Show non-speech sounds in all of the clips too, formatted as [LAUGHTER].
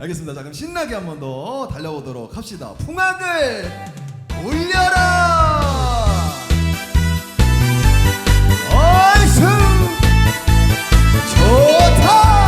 알겠습니다. 자 그럼 신나게 한 번 더 달려보도록 합시다. 풍악을 올려라. 얼쑤 좋다.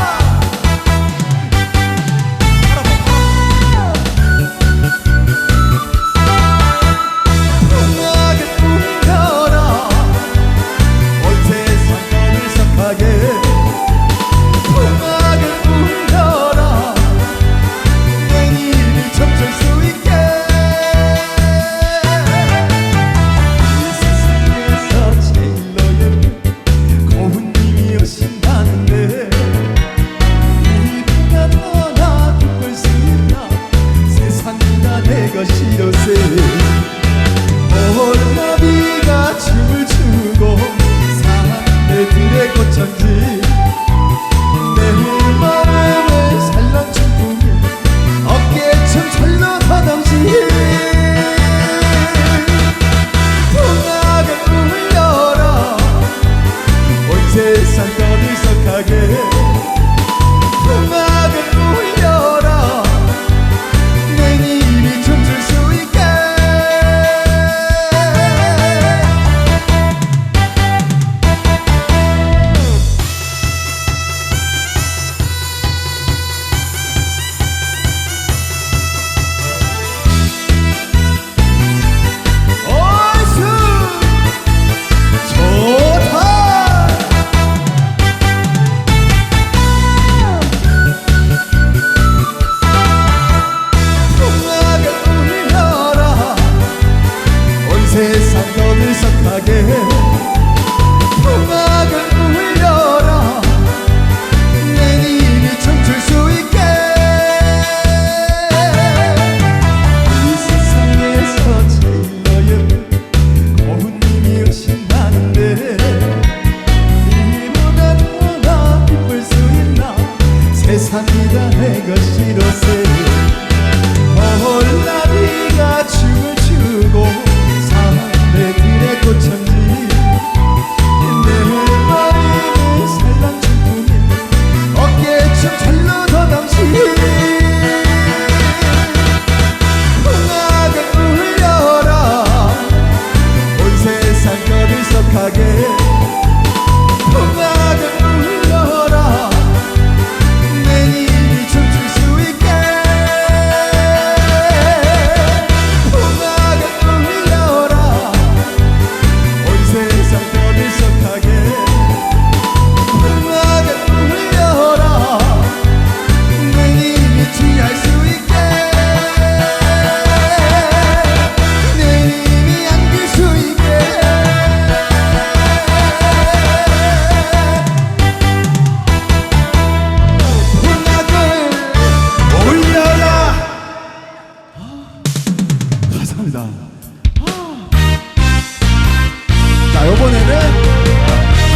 이번에는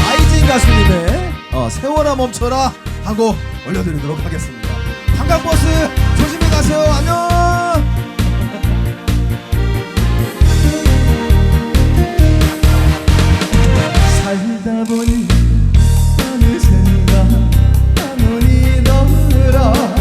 아이진 가수님의 어, 세월아 멈춰라 하고 올려드리도록 하겠습니다. 한강버스 조심히 가세요. 안녕! [LAUGHS] 살다 보니 어느샌가 아무리 너무라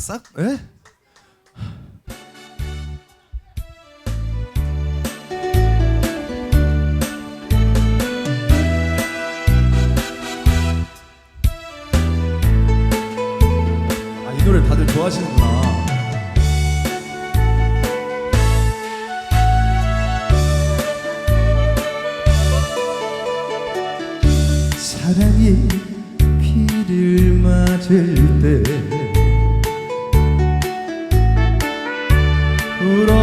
금방 울어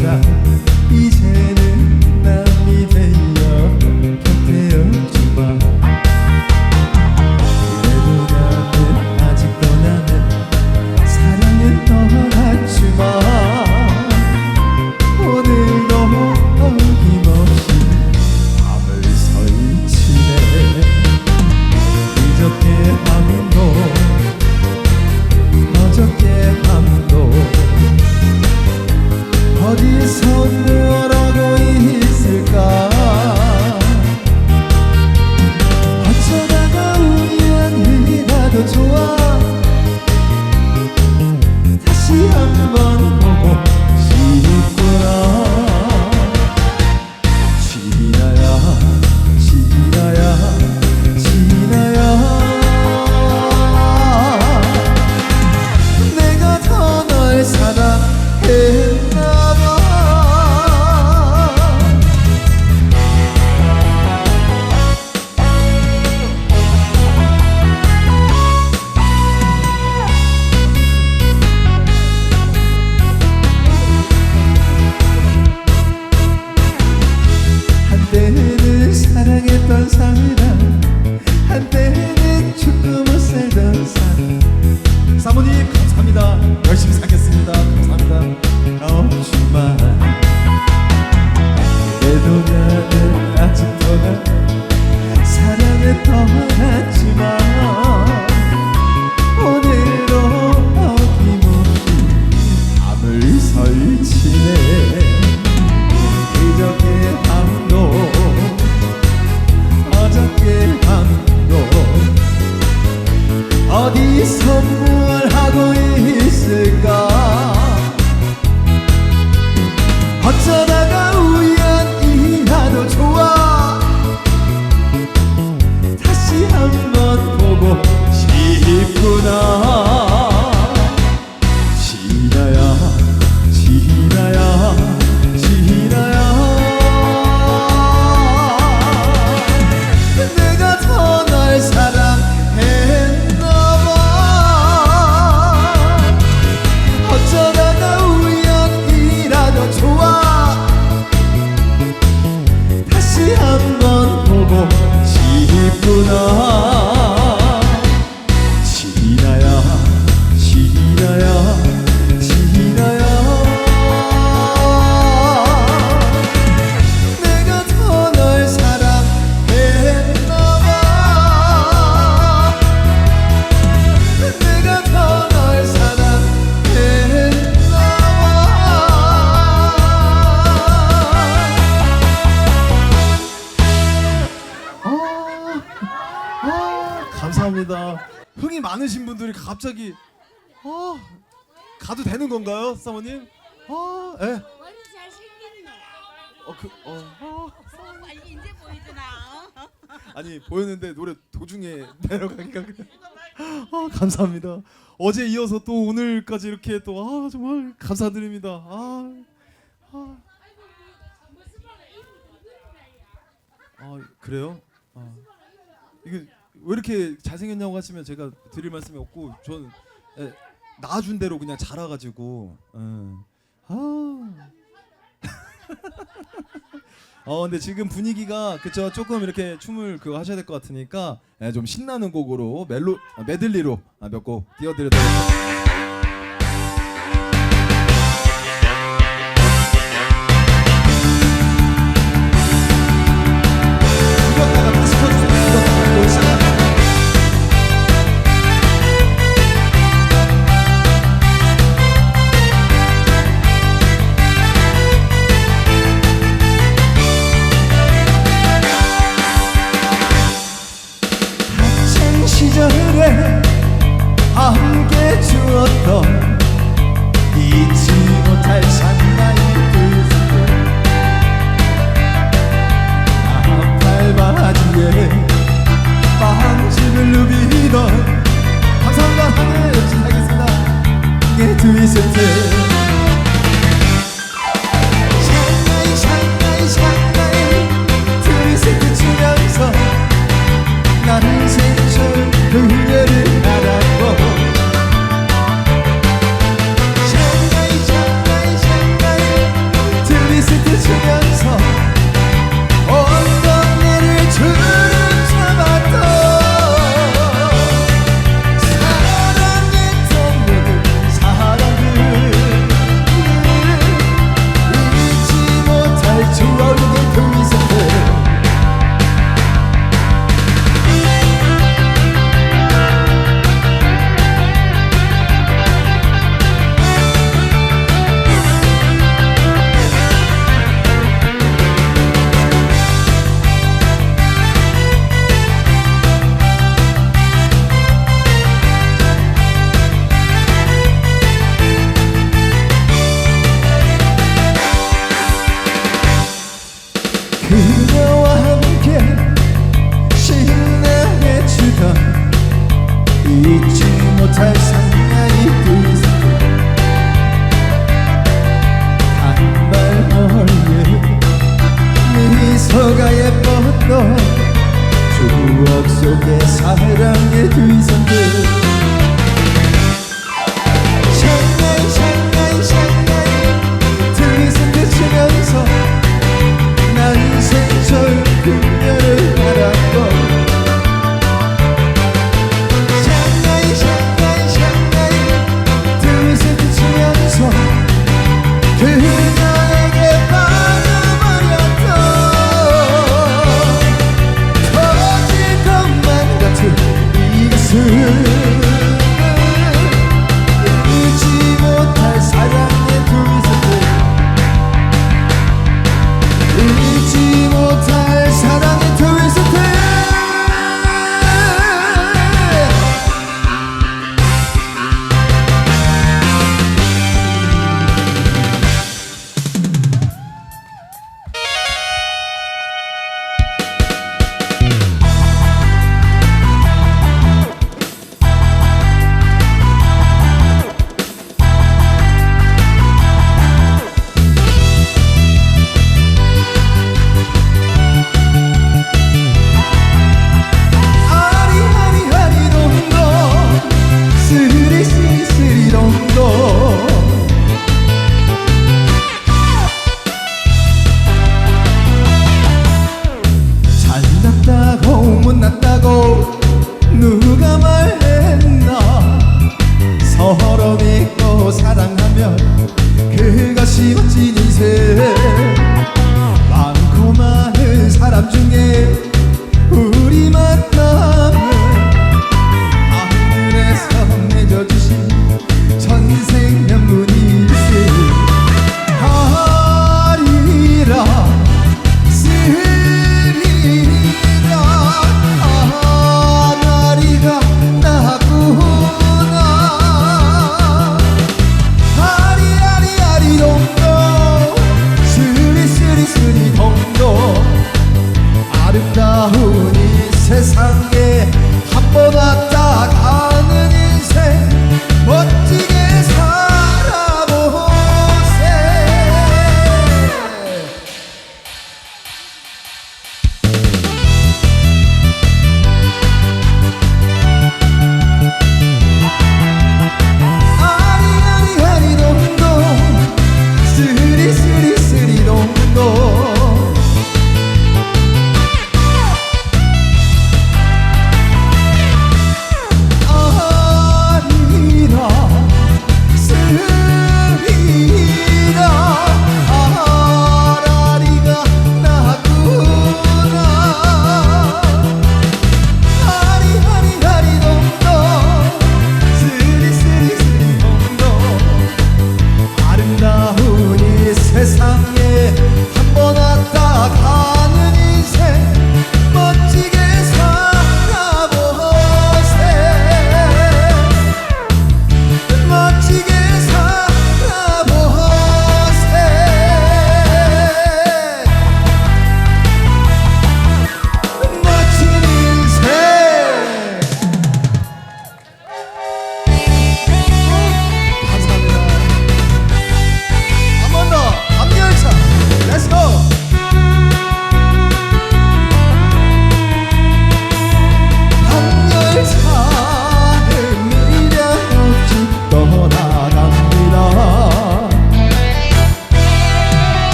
Yeah. 많이 보였는데 노래 도중에 [LAUGHS] 내려가니까 아 감사합니다. 어제 이어서 또 오늘까지 이렇게 또 아 정말 감사드립니다. 아, 아. 아 그래요? 아. 이게 왜 이렇게 잘생겼냐고 하시면 제가 드릴 말씀이 없고 저는 예, 나준 대로 그냥 자라가지고 예. 아 [LAUGHS] 어 근데 지금 분위기가 그쵸 조금 이렇게 춤을 그거 하셔야 될 것 같으니까 예, 좀 신나는 곡으로 멜로 아, 메들리로 아, 몇곡 띄워드려도록 하겠습니다.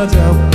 부여잡